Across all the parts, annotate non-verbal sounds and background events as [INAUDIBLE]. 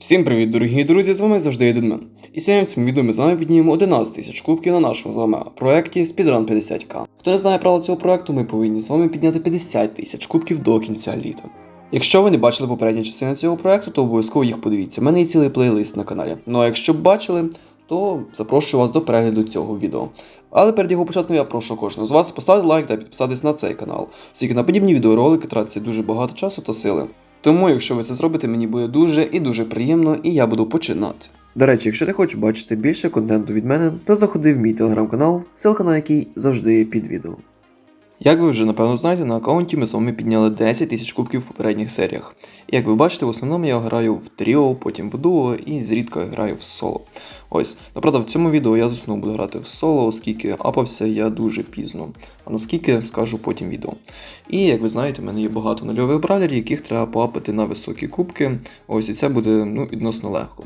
Всім привіт, дорогі друзі! З вами завжди Єдинмен. І сьогодні в цьому відео ми з вами піднімемо 11 тисяч кубків на нашому з вами проєкті Speedrun 50к. Хто не знає правил цього проєкту, ми повинні з вами підняти 50 тисяч кубків до кінця літа. Якщо ви не бачили попередні частини цього проєкту, то обов'язково їх подивіться. У мене є цілий плейлист на каналі. Ну а якщо бачили, то запрошую вас до перегляду цього відео. Але перед його початком я прошу кожного з вас поставити лайк та підписатись на цей канал, оскільки на подібні відеоролики тратиться дуже багато часу та сили. Тому, якщо ви це зробите, мені буде дуже і дуже приємно, і я буду починати. До речі, якщо ти хочеш бачити більше контенту від мене, то заходи в мій телеграм-канал, ссылка на який завжди є під відео. Як ви вже напевно знаєте, на аккаунті ми з вами підняли 10 тисяч кубків в попередніх серіях. І як ви бачите, в основному я граю в тріо, потім в дуо і зрідка граю в соло. Ось, ну правда, в цьому відео я знову буду грати в соло, оскільки апався я дуже пізно. А наскільки скажу потім відео. І як ви знаєте, в мене є багато нульових бравлерів, яких треба поапити на високі кубки. Ось і це буде ну, відносно легко.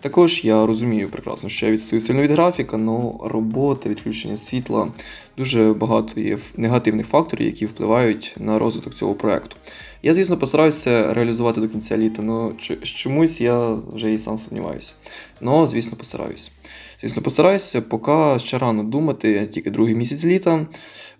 Також я розумію прекрасно, що я відстаю сильно від графіка, але робота, відключення світла, дуже багато є негативних факторів, які впливають на розвиток цього проекту. Я, звісно, постараюся реалізувати до кінця літа, але чомусь я вже і сам сумніваюся. Ну, звісно, постараюсь. Звісно, постараюся, поки ще рано думати, тільки другий місяць літа.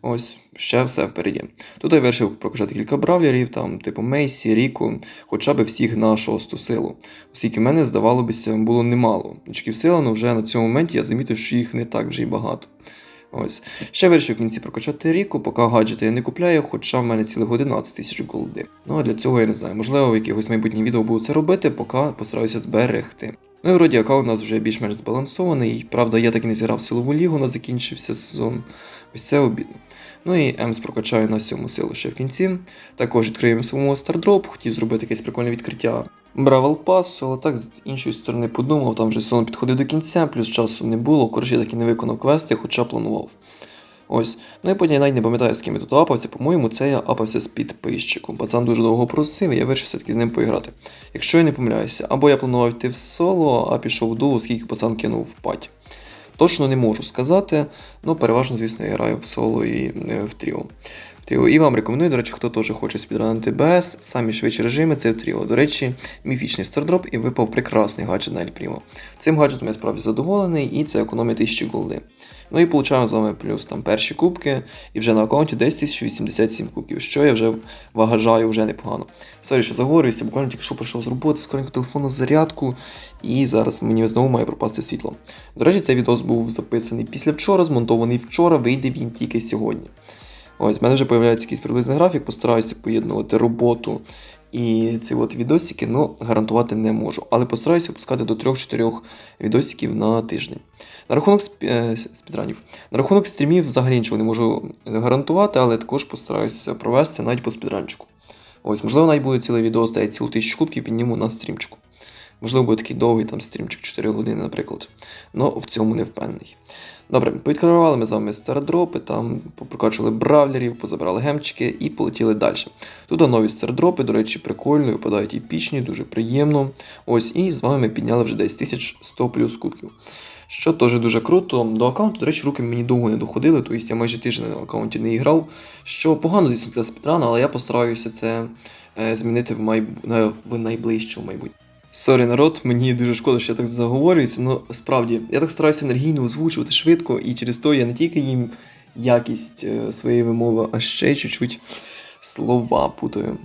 Ось, ще все впереді. Тут я вирішив прокачати кілька бравлерів, там, типу Мейсі, Ріку, хоча б всіх на шосту силу. Оскільки в мене, здавалося б, було немало. Очків сили, але вже на цьому моменті я замітив, що їх не так вже й багато. Ось. Ще вирішив в кінці прокачати ріку, поки гаджети я не купляю, хоча в мене цілих 11 тисяч голди. Ну а для цього я не знаю. Можливо, в якихось майбутніх відео буду це робити, поки постараюся зберегти. Ну і вроді аккаунт у нас вже більш-менш збалансований. Правда, я так і не зіграв силову лігу, на закінчився сезон. Ось це обідно. Ну і Емс прокачаю на сьому силу ще в кінці. Також відкриємо самому стардроп, хотів зробити якесь прикольне відкриття. Бравл пас, але так з іншої сторони подумав, там вже сезон підходив до кінця, плюс часу не було, коротше так і не виконав квести, хоча планував. Ось. Ну і потім я навіть не пам'ятаю, з ким я тут апався. По-моєму, це я апався з підписчиком. Пацан дуже довго просив, і я вирішив все-таки з ним поіграти. Якщо я не помиляюся, або я планував йти в соло, а пішов в дуо, оскільки пацан кинув в паті. Точно не можу сказати, ну переважно, звісно, я граю в соло і е, в тріо. Тріо. І вам рекомендую, до речі, хто теж хоче спідранити БС, самі швидші режими це в тріо. До речі, міфічний стардроп і випав прекрасний гаджет на Ельпрімо. Цим гаджетом я справді задоволений і це економія 1000 голди. Ну і получаємо з вами плюс там перші кубки, і вже на аккаунті 10087 кубків, що я вже вважаю вже непогано. Сорі, що заговорююся, буквально тільки що прийшов з роботи, скоренько телефон зарядку, і зараз мені знову має пропасти світло. До речі, цей відос був записаний після вчора, змонтований вчора, вийде він тільки сьогодні. Ось, в мене вже з'являється якийсь приблизний графік, постараюся поєднувати роботу і ці от відосики, ну гарантувати не можу. Але постараюся пускати до 3-4 відосиків на тиждень. На рахунок е, спідранів. На рахунок стрімів взагалі нічого не можу гарантувати, але також постараюся провести навіть по спідранчику. Ось, можливо, навіть буде ціле відео здає цілу тисячу кубків підніму на стрімчику. Можливо, буде такий довгий там стрімчик 4 години, наприклад. Но в цьому не впевнений. Добре, повідкривали ми з вами стардропи, там попрокачували бравлерів, позабрали гемчики і полетіли далі. Тут нові стардропи, до речі, прикольно, випадають епічні, дуже приємно. Ось, і з вами ми підняли вже десь 1100 плюс кубків. Що теж дуже круто. До аккаунту, до речі, руки мені довго не доходили, тобто я майже тиждень на аккаунті не грав. Що погано, звісно, для спідрана, але я постараюся це е, змінити в, майб... в найближчому майбутньому. Сорі, народ, мені дуже шкода, що я так заговорююся, але справді я так стараюся енергійно озвучувати швидко, і через то я не тільки їм якість е, своєї вимови, а ще чуть-чуть слова путаю.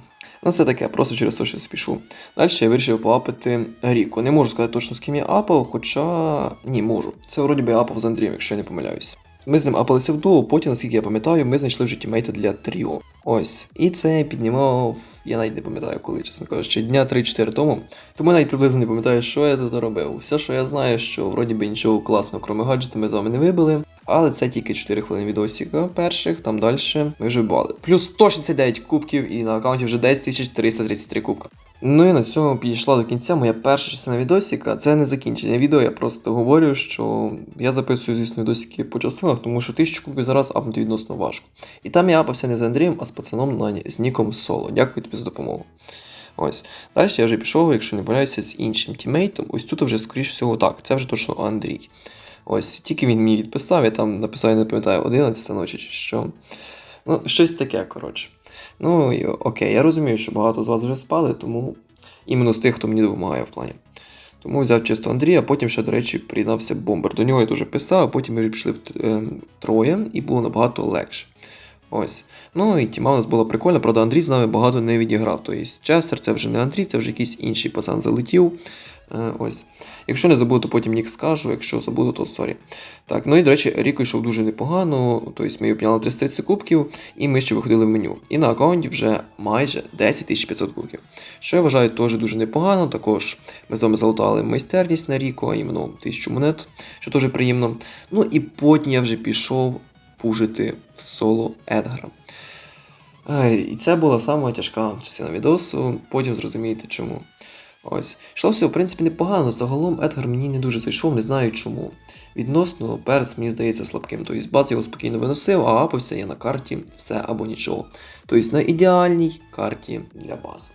Ну, це таке, просто через те, що спішу. Далі я вирішив поапити Ріку. Не можу сказати точно з ким я апав, хоча ні, можу. Це вроді би апав з Андрієм, якщо я не помиляюся. Ми з ним апалися в дуо, потім, наскільки я пам'ятаю, ми знайшли вже тімейта для тріо. Ось. І це піднімав, я навіть не пам'ятаю, коли, чесно кажучи, дня 3-4 тому. Тому я навіть приблизно не пам'ятаю, що я тут робив. Все, що я знаю, що вроді би нічого класного, крім гаджета, ми з вами не вибили. Але це тільки 4 хвилини відосика перших, там далі ми вже бали. Плюс 169 кубків і на аккаунті вже 10 333 кубка. Ну і на цьому підійшла до кінця моя перша частина відосика. Це не закінчення відео, я просто говорю, що я записую, звісно, відосики по частинах, тому що тисячу кубів зараз апнути відносно важко. І там я апався не з Андрієм, а з пацаном на, з Ніком Соло. Дякую тобі за допомогу. Ось. Далі я вже пішов, якщо не помиляюся, з іншим тімейтом. Ось тут вже, скоріш всього, так, це вже точно Андрій. Ось, тільки він мені відписав, я там написав, я не пам'ятаю, 11 ночі чи що. Ну, щось таке, коротше. Ну, і, окей, я розумію, що багато з вас вже спали, тому іменно з тих, хто мені допомагає в плані. Тому взяв чисто Андрія, потім ще, до речі, приєднався бомбер. До нього я дуже писав, а потім ми пішли е, троє і було набагато легше. Ось. Ну і тіма у нас була прикольна, правда, Андрій з нами багато не відіграв. Тобто Честер це вже не Андрій, це вже якийсь інший пацан залетів. Е, ось. Якщо не забуду, то потім нік скажу, якщо забуду, то сорі. Так, ну і до речі, Ріко йшов дуже непогано, тобто ми обняли 330 кубків, і ми ще виходили в меню. І на аккаунті вже майже 10 500 кубків. Що я вважаю теж дуже непогано. Також ми з вами залутали майстерність на Ріко, а іменно 1000 монет, що теж приємно. Ну і потім я вже пішов пужити в соло Едгара. І це була сама тяжка частина відосу, потім зрозумієте чому. Ось. Йшлося, в принципі, непогано. Загалом Едгар мені не дуже зайшов, не знаю чому. Відносно перс мені здається слабким. Тобто бац його спокійно виносив, а апався я на карті все або нічого. Тобто на ідеальній карті для бази.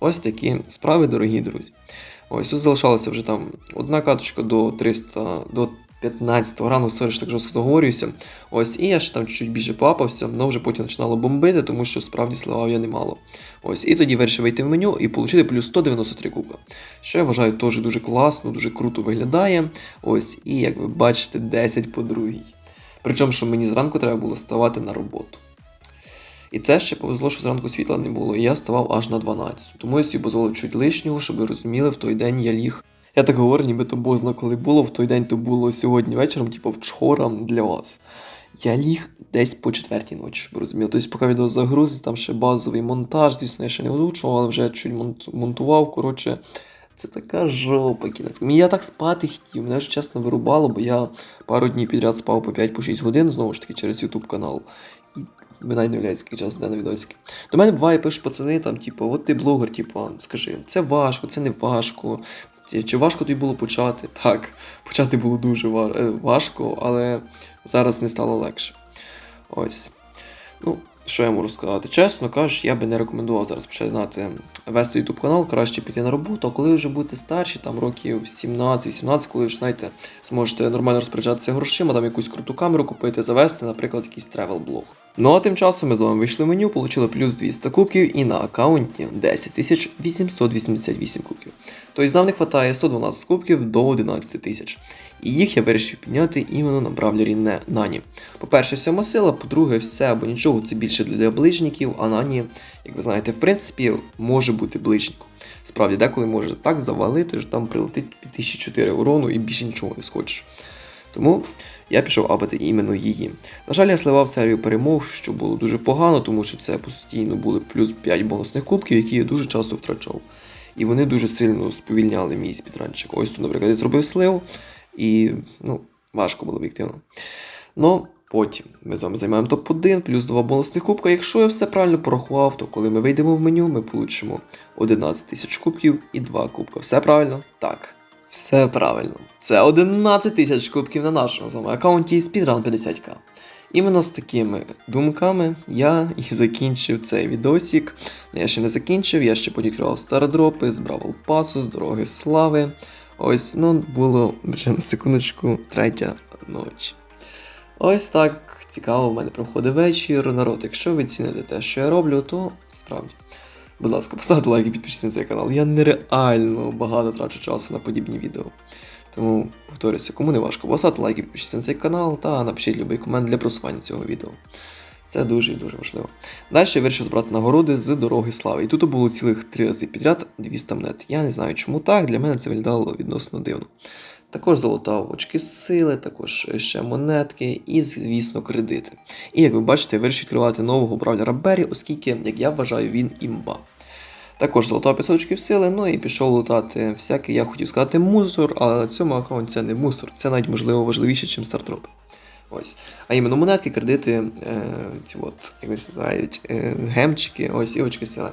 Ось такі справи, дорогі друзі. Ось тут залишалася вже там одна каточка до 300, до 15 рану, сорі, ж так жорстко заговорююся. Ось, і я ще там чуть більше поапався, але вже потім починало бомбити, тому що справді сливав я немало. Ось, і тоді вирішив вийти в меню і отримати плюс 193 куба. Що я вважаю теж дуже класно, дуже круто виглядає. Ось, і як ви бачите, 10 по другій. Причому, що мені зранку треба було ставати на роботу. І це ще повезло, що зранку світла не було, і я ставав аж на 12. Тому я собі дозволив чуть лишнього, щоб ви розуміли, в той день я ліг. Я так говорю, ніби то бозна, коли було, в той день то було сьогодні вечором, типу вчора для вас. Я ліг десь по четвертій ночі, щоб розуміли. Тобто, поки відео загрузить, там ще базовий монтаж, звісно, я ще не озвучував, але вже чуть монт- монтував. Коротше, це така жопа кінець. Мені я так спати хотів, мене ж чесно вирубало, бо я пару днів підряд спав по 5-6 годин, знову ж таки, через YouTube канал. І ви навіть не уявляєте, скільки йде на відосики. До мене буває пишуть пацани, там, типу, от ти блогер, типу, скажи, це важко, це не важко. Чи- важко тобі було почати? [LAUGHS] Так, почати було дуже важко, але зараз не стало легше. Ось. Ну, що я можу сказати? Чесно кажучи, я би не рекомендував зараз починати вести YouTube канал, краще піти на роботу, а коли ви вже будете старші, там років 17-18, коли вже знаєте, зможете нормально розпоряджатися грошима, там якусь круту камеру купити, завести, наприклад, якийсь тревел блог. Ну а тим часом ми з вами вийшли в меню, отримали плюс 200 кубків і на аккаунті 10 888 кубків. Тобто нам не вистачає 112 кубків до 11 тисяч. І їх я вирішив підняти іменно на бравлері не Нані. По-перше, сьома сила, по-друге, все або нічого це більше для ближників, а Нані, як ви знаєте, в принципі, може бути ближником. Справді, деколи може так завалити, що там прилетить 1004 урону і більше нічого не схочеш. Тому я пішов апати іменно її. На жаль, я сливав серію перемог, що було дуже погано, тому що це постійно були плюс 5 бонусних кубків, які я дуже часто втрачав. І вони дуже сильно сповільняли мій спідранчик. Ось тут, наприклад, я зробив слив, і ну, важко було об'єктивно. Ну, потім ми з вами займаємо топ-1, плюс 2 бонусних кубка. Якщо я все правильно порахував, то коли ми вийдемо в меню, ми получимо 11 тисяч кубків і 2 кубка. Все правильно? Так. Все правильно. Це 11 тисяч кубків на нашому з вами аккаунті Speedrun 50к. Іменно з такими думками я і закінчив цей відосик. Ну, Я ще не закінчив, я ще підкривав стародропи з Бравл Пасу, з дороги слави. Ось, ну, було вже на секундочку третя ночі. Ось так цікаво в мене проходить вечір. Народ, якщо ви ціните те, що я роблю, то справді. Будь ласка, поставте лайк і підпишіться на цей канал. Я нереально багато трачу часу на подібні відео. Тому повторюся, кому не важко, поставте лайк і підпишіться на цей канал та напишіть будь-який комент для просування цього відео. Це дуже і дуже важливо. Далі я вирішив збирати нагороди з дороги слави. І тут було цілих три рази підряд 200 монет. Я не знаю, чому так, для мене це виглядало відносно дивно. Також залутав очки сили, також ще монетки і, звісно, кредити. І як ви бачите, я вирішив відкривати нового бравлера Беррі, оскільки, як я вважаю, він імба. Також залутав 500 очків сили, ну і пішов лутати всякий, я хотів сказати, мусор, але на цьому аккаунті це не мусор, це навіть можливо важливіше, ніж стартроп. Ось. А іменно монетки, кредити, е, ці от, як називають, е, гемчики, ось і очки сили.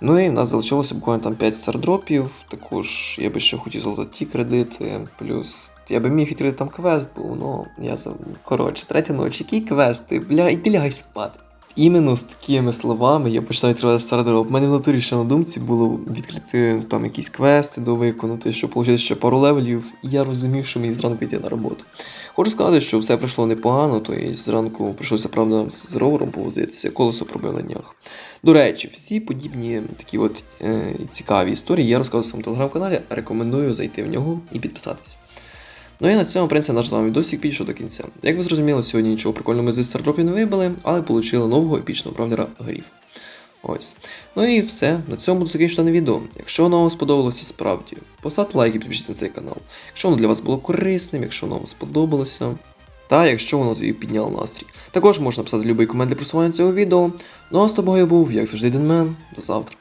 Ну і в нас залишилося буквально там 5 стардропів. Також я би ще хотів золоті ті кредити. Плюс я би міг відкрити там квест був, ну я. Коротше, третя ночі, які квести? Бля, іди лягай спати. Іменно з такими словами я починаю відкривати середину. В мене в натурі ще на думці було відкрити там якісь квести довиконати, щоб отримати ще пару левелів, і я розумів, що мені зранку йти на роботу. Хочу сказати, що все пройшло непогано, то і зранку прийшлося, правда, з ровером повозитися, колесо пробив на днях. До речі, всі подібні такі от е, цікаві історії я розказую в своєму телеграм-каналі. Рекомендую зайти в нього і підписатись. Ну і на цьому, в принципі, наш з вами відосик підійшов до кінця. Як ви зрозуміли, сьогодні нічого прикольного ми зі стардропів не вибили, але отримали нового епічного бравлера гриф. Ось. Ну і все. На цьому буду закінчити відео. Якщо воно вам сподобалося справді, поставте лайк і підпишіться на цей канал. Якщо воно для вас було корисним, якщо воно вам сподобалося. Та якщо воно тобі підняло настрій. Також можна писати будь-який комент для просування цього відео. Ну а з тобою був, як завжди, Денмен. До завтра.